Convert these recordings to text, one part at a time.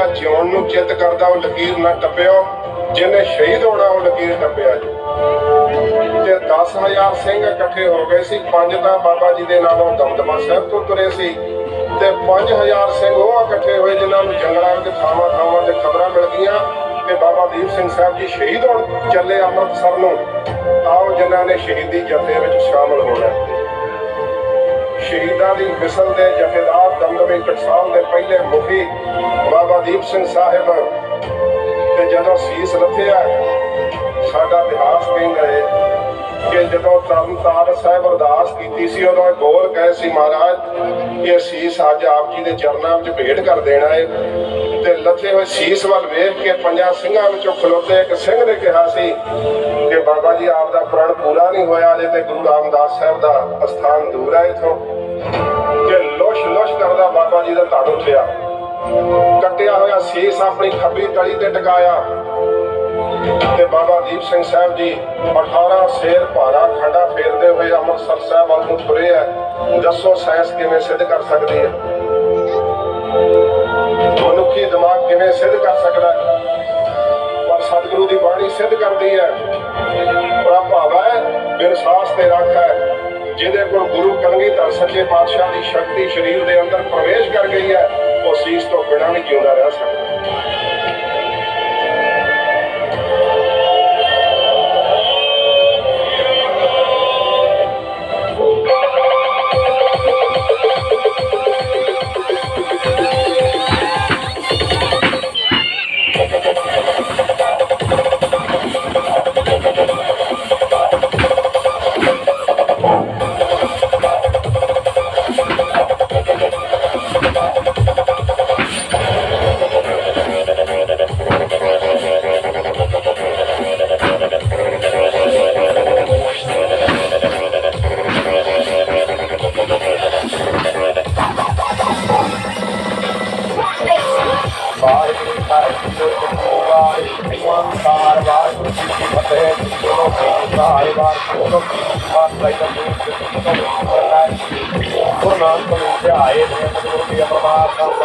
ਜਿਹਦਾ ਜਿਉਣ ਨੂੰ ਚਿੱਤ ਕਰਦਾ, ਉਹ ਲਕੀਰ ਨਾ ਟੱਪਿਓ ਜਿਹਨੇ ਸ਼ਹੀਦ ਹੋਣਾ, ਉਹ ਲਕੀਰ ਟੱਪਿਆ ਜੀ। ਤੇ 10000 ਸਿੰਘ ਇਕੱਠੇ ਹੋ ਗਏ ਸੀ। ਪੰਜ ਤਾਂ ਬਾਬਾ ਜੀ ਦੇ ਨਾਲੋਂ ਦਮਦਮਾ ਸਾਹਿਬ ਤੋਂ ਤੁਰੇ ਸੀ। ਤੇ 5000 ਸਿੰਘ ਉਹ ਇਕੱਠੇ ਹੋਏ, ਜਿਨ੍ਹਾਂ ਨੂੰ ਜੰਗਲਾਂ ਵਿੱਚ ਥਾਵਾਂ ਥਾਵਾਂ ਤੇ ਖਬਰਾਂ ਮਿਲ ਗਈਆਂ। ਕਿ ਬਾਬਾ ਦੀਪ ਸਿੰਘ ਸਾਹਿਬ ਜੀ ਸ਼ਹੀਦ ਹੋਣ, ਚੱਲੇ ਅੰਮ੍ਰਿਤਸਰ ਨੂੰ। ਆਓ, ਜਿਨ੍ਹਾਂ ਨੇ ਸ਼ਹੀਦੀ ਜਥੇ ਵਿੱਚ ਸ਼ਾਮਲ ਹੋਣਾ। ਸ਼ਹੀਦਾਂ ਦੀ ਮਿਸਲ ਦੇ ਜਥੇਦਾਰ ਦਮਦਮੇ ਟਕਸਾਲ ਦੇ ਪਹਿਲੇ ਮੁਖੀ ਬਾਬਾ ਦੀਪ ਸਿੰਘ ਸਾਹਿਬ ਤੇ ਜਦੋਂ ਸੀਸ ਰੱਖਿਆ ਸਾਡਾ ਇਤਿਹਾਸ ਕਹਿੰਦਾ ਹੈ ਕਿ ਜਦੋਂ ਤਰਨਤਾਰਨ ਸਾਹਿਬ ਅਰਦਾਸ ਕੀਤੀ ਸੀ, ਉਦੋਂ ਇਹ ਬੋਲ ਕਹੇ ਸੀ ਮਹਾਰਾਜ ਕਿ ਸੀਸ ਅੱਜ ਆਪ ਜੀ ਦੇ ਚਰਨਾਂ ਵਿੱਚ ਭੇਟ ਕਰ ਦੇਣਾ ਹੈ ਤੇ ਲੱਥੇ ਹੋਏ ਸੀਸ ਵੱਲ ਵੇਖ ਕੇ ਪੰਜਾਂ ਸਿੰਘਾਂ ਵਿੱਚੋਂ ਖਲੋਤੇ ਇੱਕ ਸਿੰਘ ਨੇ ਕਿਹਾ ਸੀ ਕਿ ਬਾਬਾ ਜੀ ਆਪ ਦਾ ਪ੍ਰਣ ਪੂਰਾ ਨਹੀਂ ਹੋਇਆ, ਅਜੇ ਤੇ ਗੁਰੂ ਰਾਮਦਾਸ ਸਾਹਿਬ ਦਾ ਅਸਥਾਨ ਦੂਰ ਹੈ ਇਥੋਂ। ਕਿ ਲੋਸ਼ ਲੋਸ਼ ਕਰਦਾ ਬਾਬਾ ਜੀ ਦਾ ਧੜ ਉੱਠਿਆ। ਕੱਟਿਆ ਹੋਇਆ ਸੀਸ ਆਪਣੀ ਖੱਬੀ ਤਲੀ ਤੇ ਟਿਕਾਇਆ। ਤੇ ਬਾਬਾ ਦੀਪ ਸਿੰਘ ਸਾਹਿਬ ਜੀ 18 ਸ਼ੇਰ ਭਾਰਾ ਖੰਡਾ ਫੇਰਦੇ ਹੋਏ ਅੰਮ੍ਰਿਤਸਰ ਸਾਹਿਬ ਵੱਲ ਨੂੰ ਤੁਰੇ ਆ। ਦੱਸੋ ਸਾਇੰਸ ਕਿਵੇਂ ਸਿੱਧ ਕਰ ਸਕਦੀ ਹੈ? ਮਨੁੱਖੀ ਦਿਮਾਗ ਕਿਵੇਂ ਸਿੱਧ ਕਰ ਸਕਦਾ ਹੈ? ਪਰ ਸਤਿਗੁਰੂ ਦੀ ਬਾਣੀ ਸਿੱਧ ਕਰਦੀ ਹੈ। ਪ੍ਰਭਾਵ ਹੈ ਬਿਰਸਾਸ ਤੇ ਰੱਖ ਹੈ। ਜਿਹਦੇ ਕੋਲ ਗੁਰੂ ਕਲਗੀਧਰ ਸੱਚੇ ਪਾਤਸ਼ਾਹ ਦੀ ਸ਼ਕਤੀ ਸਰੀਰ ਦੇ ਅੰਦਰ ਪ੍ਰਵੇਸ਼ ਕਰ ਗਈ ਹੈ, ਉਹ ਸੀਸ ਤੋਂ ਬਿਨਾਂ ਨਹੀਂ ਜਿਉਂਦਾ ਰਹਿ ਸਕਦਾ।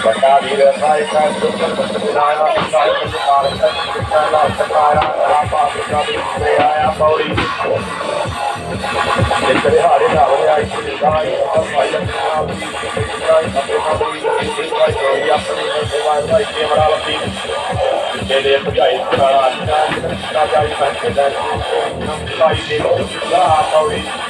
ਗੁਰੂ ਕੀ ਹਰਾਏ ਜਿਹੜੇ ਵੀ ਧਿਆਈ ਹੈ ਜੇ ਫਲ ਜਾਏ ਤੇ ਤੁਹਾਡੇ ਸੁਰੇ ਹੈ ਪਰ ਲਾਉਣੀ ਆਵੇ ਧਾਏ ਉਹ ਕੋਈ ਹੋਏ ਸਹਾਏ ਪੌੜੀ ਦਾ ਕਿੰਨਾ ਕਾਲ ਤੇ ਮਾਰ ਮਾਰਾ ਤੇ ਇਹ ਕਾਲ ਦਾ ਜਿਹੜਾ ਚਾਹੇ ਮਾਰਾ ਤੇ ਪੱਕੇ ਤੇ ਮਾਰ ਰਹਾਇਆ ਤੇ ਇਹਦਾ ਲੋਦੇ ਜਿੱਥੇ ਅੰਦਰ ਬਾਹਰ ਰਹਾਇਆ ਤਾਂ ਇਹ ਸਾਡਾ ਸਮਝਣਾ ਦਾ ਨਾਮ ਕਰਾਇਆ ਤੇ ਕੋਈ ਬਲਰਾਮ ਦਾ ਨਰਮਾਣਾ ਦਾ ਸਿਖਾਇਆ ਤੇ ਪੱਤੀ ਜਾਇਆ ਵੱਡੇ ਦੇ ਦੇ ਕੇ ਕਈ ਲੋਕ ਸੰਤਾਇਆ ਇਹਦਾ ਆਇਆ ਸਾਧੂ ਪਤਨੀ ਦਾ ਸਿਖਾਇਆ ਕਲ ਕਰੋ ਕਰਨਾ ਜੋ ਆਇਆ ਪਾਸੋਂ ਕਿਹਾ ਦਾ ਆਇਆ ਤੇ ਲੋਕ ਕੀ ਆਇਆ ਬਟਾ ਵੀਰ ਸਾਈ ਕਾ ਸੁਖਨ ਬਤਨਾਇਆ ਸਾਈ ਕਾ ਕਾਲ ਕਾ ਸਿਖਾਇਆ ਸਕਾਇਆ ਆਪਾ ਦਾ ਵੀ ਆਇਆ ਪੌੜੀ ਜਿਹੜੇ ਹਾਰੇ ਨਾਲ ਆਈ ਸੀ ਸਾਈ ਸਭ ਭਾਈ ਨਾਲ ਦੀ ਸਾਈ ਆਪਣੇ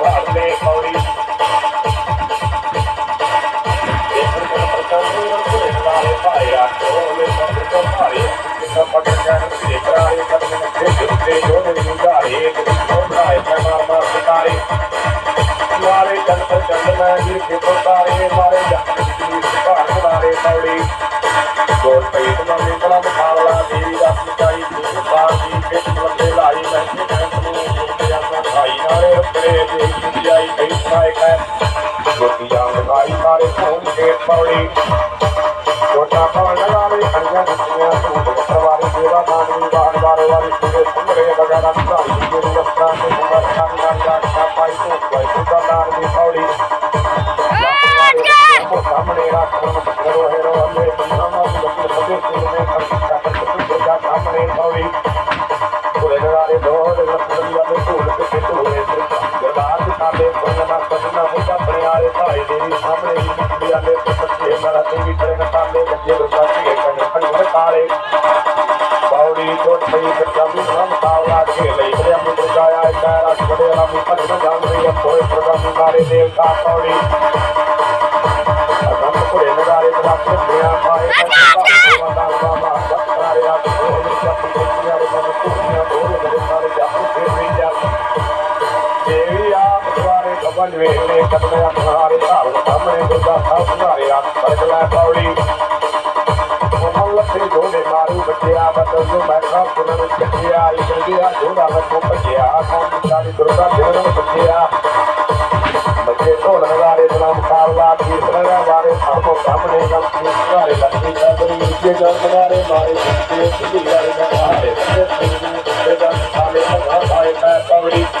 ਵੇਖ ਦਾ ਵੇਖਣਾ ਦਿਖਾਵਲਾ ਦੇਵੀ ਦਾ ਸਿਕਾਈ ਬਾਹਰ ਦੀ ਪਿੱਛ ਲੰਬੇ ਲਾਈ ਬੈਠੇ ਬੈਠ ਨੂੰ ਜੁੜਦੇ ਆ ਸਾਈ ਨਾਲੇ ਰੱਬੜੇ ਦੇ ਜਾਈ ਕਈ ਸਾਇਕ ਹੈ और रखड़िया में ढोल के ढोले जबात साबे बनना बनना हो अपने आए भाई देवी सामने भी निकलिया में पसंदे मरा देवी करण सामने बच्चे बरसाती है कण कण में तारे बावड़ी तो सही बच्चा भी हम तावला के ले बड़े हम जाया है तारा बड़े हम पर जान रही है कोई प्रभु सारे देवता बावड़ी हम कोड़े नगारे बड़ा सुनिया पाए ਵੇਲੇ ਕਦਮੇ ਅਪਨਾਰੇ ਧਾਰਨ ਸਾਹਮਣੇ ਦੁਰਗਾ ਸਾਹਿਬ ਸੁਧਾਰੇ ਆ ਬਰਗਲਾ ਪੌੜੀ। ਮੋਹਨ ਲੱਥੇ ਢੋਲੇ ਮਾਰੂ ਬੱਚਿਆ ਬਦਲ ਨੂੰ ਬੈਠਾ ਪੁਨਰ ਚੱਕਿਆ ਇਧਰ ਗਿਆ ਢੋਲਾ ਲੱਖੋਂ ਭੱਜਿਆ ਕੌਮ ਸਾਡੀ ਦੁਰਗਾ ਜਿਹਨਾਂ ਬੱਚਿਆ ਬੱਚੇ ਢੋਲ ਨਗਾਰੇ ਦਾ ਮੁਕਾਬਲਾ ਕੀਰਤਨ ਵਾਰੇ ਸਾਹਮਣੇ ਸਾਹਮਣੇ ਦਾ ਸੁਧਾਰੇ ਲੱਗੀ ਜਾਂਦੀ ਨੀਚੇ ਜਲ ਨਗਾਰੇ ਮਾਰੇ ਬੱਚੇ ਸਿੱਧੀ ਵਾਲੇ ਨਗਾਰੇ ਬੱਚੇ ਦਾ ਸਾਲੇ ਦਾ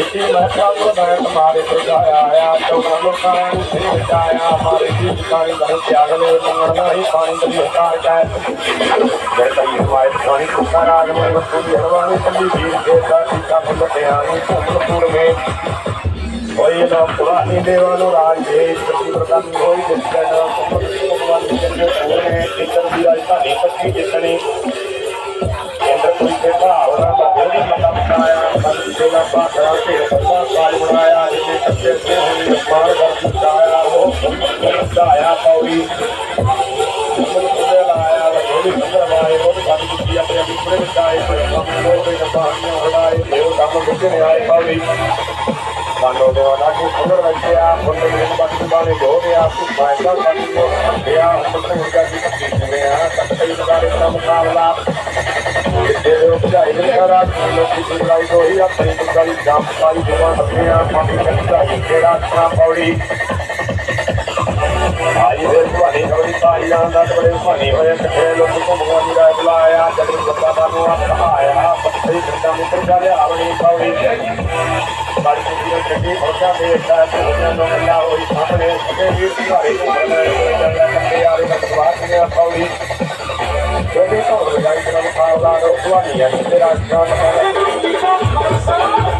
इसी महत्व धन तुम्हारे सुझाया तो आया तो मनोकारण से बचाया हमारे जीव कार्य धन त्यागने मंगलना ही पानी बलि हकार का जैसा ये हमारे पानी कुकार आगमन वस्तुति हरवाणी संधि जीव देवता सीता फल ध्यानी कुमलपुर में और ये पुरानी देवानो राज है प्रति कोई जिसका नाम कुमलपुर भगवान के पूरे इतर दिया। इसका नेपथ्य जितने तेरा पाठ कराते बंदा काल बनाया जिसे सबसे से होने मान कर सताया हो सताया पौड़ी मन खुदे लाया लखोड़ी खुदे लाए और बात की अपने अपने बताए पर हम लोग के पास में हड़ाए देव काम खुदे आए पौड़ी मानो देवाना की खबर रखे आप बंदे के पास वाले हो गए आप फ़ायदा करने को दिया उनके उनका जीवन जीतने आ सकते हैं सारे का मुकाबला ਉਪਜਾਈ ਦੇ ਸਾਰਾ ਲੋਕੀ ਦੀ ਲਾਈ ਹੋਈ ਆਪਣੀ ਪੁਕਾਰੀ ਜਾਮ ਪਾਈ ਜਵਾਨ ਆਪਣੀਆਂ ਪਾਣੀ ਕੱਟਦਾ ਜਿਹੜਾ ਆਪਣਾ ਪੌੜੀ ਆਈ ਦੇ ਤੁਹਾਡੇ ਕਬੜੀ ਪਾਈ ਜਾਂਦਾ ਤੇ ਬੜੇ ਭਾਣੀ ਹੋਏ ਕਿਤੇ ਲੋਕ ਕੋ ਭਗਵਾਨ ਦਾ ਬੁਲਾਇਆ ਜਦ ਬੱਬਾ ਦਾ ਨੂੰ ਆਪ ਆਇਆ ਪੱਤੇ ਕਿੱਦਾਂ ਮਿੱਤਰ ਜਾ ਰਿਹਾ ਆਪਣੀ ਪੌੜੀ ਬਾਰੀ ਕੁੜੀਆਂ ਚੱਕੀ ਫਰਕਾ ਦੇ ਦਾ ਉਹਨਾਂ ਨੂੰ ਮਿਲਾ ਹੋਈ ਸਾਹਮਣੇ ਅਗੇ ਵੀ ਤੁਹਾਡੇ ਨੂੰ ਬਣਾ ਕੇ ਆਰੇ ਦਾ ਸਵਾਦ ਨੇ ਪੌੜੀ ਉਹਦੇ ਤੋਂ ਲਗਾਈ ਦਾ ਮੁਕਾਬਲਾ ਰੋਕਵਾਨੀ ਹੈ ਤੇ ਰਾਜਸਥਾਨ Yeah.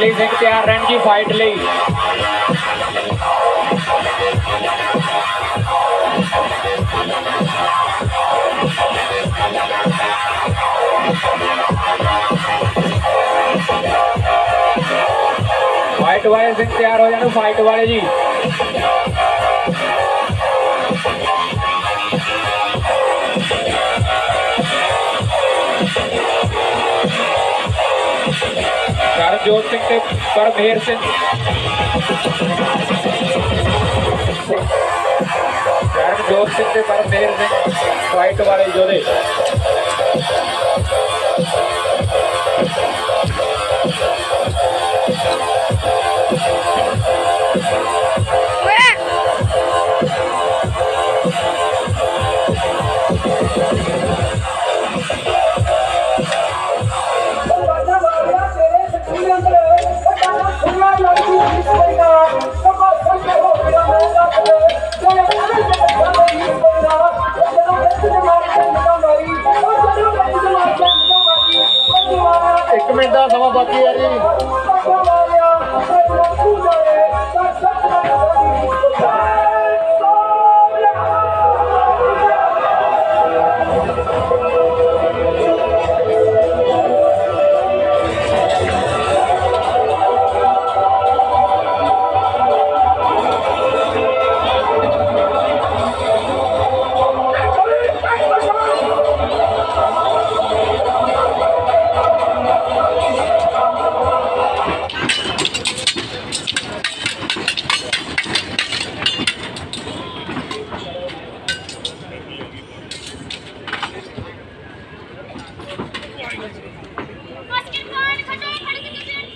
ਫਾਈਟ ਲਈ ਸਿੰਘ ਤਿਆਰ ਰਹਿਣ ਜੀ ਫਾਈਟ ਲਈ। ਫਾਈਟ ਵਾਲੇ ਸਿੰਘ ਤਿਆਰ ਹੋ ਜਾਣ ਫਾਈਟ ਵਾਲੇ ਜੀ। ਕਰਜੋਤ ਸਿੰਘ ਤੇ ਪਰਮੇਰ ਸਿੰਘ ਕਰਜੋਤ ਸਿੰਘ ਤੇ ਪਰਮੇਰ ਸਿੰਘ ਫਾਈਟ ਵਾਲੇ ਯੋਧੇ